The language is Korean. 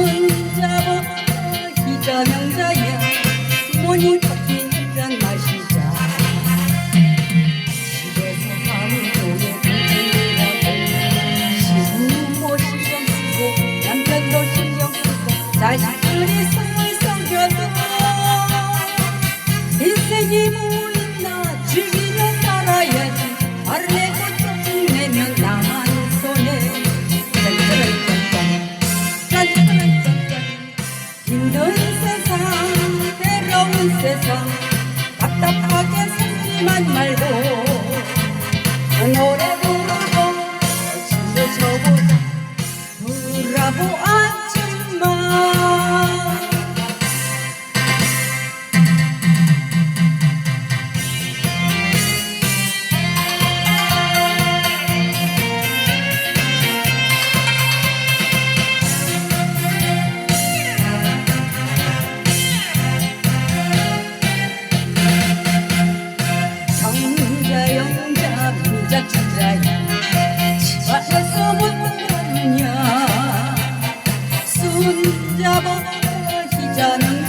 혼자 먹어 기자 명자야 모니 커피 한잔 마시자 집에서 하루 종일 공부하고 시부모 신경 쓰고 남편도 신경 쓰고 자식들이 세상 답답하게 살지만 말고 그 노래도 done.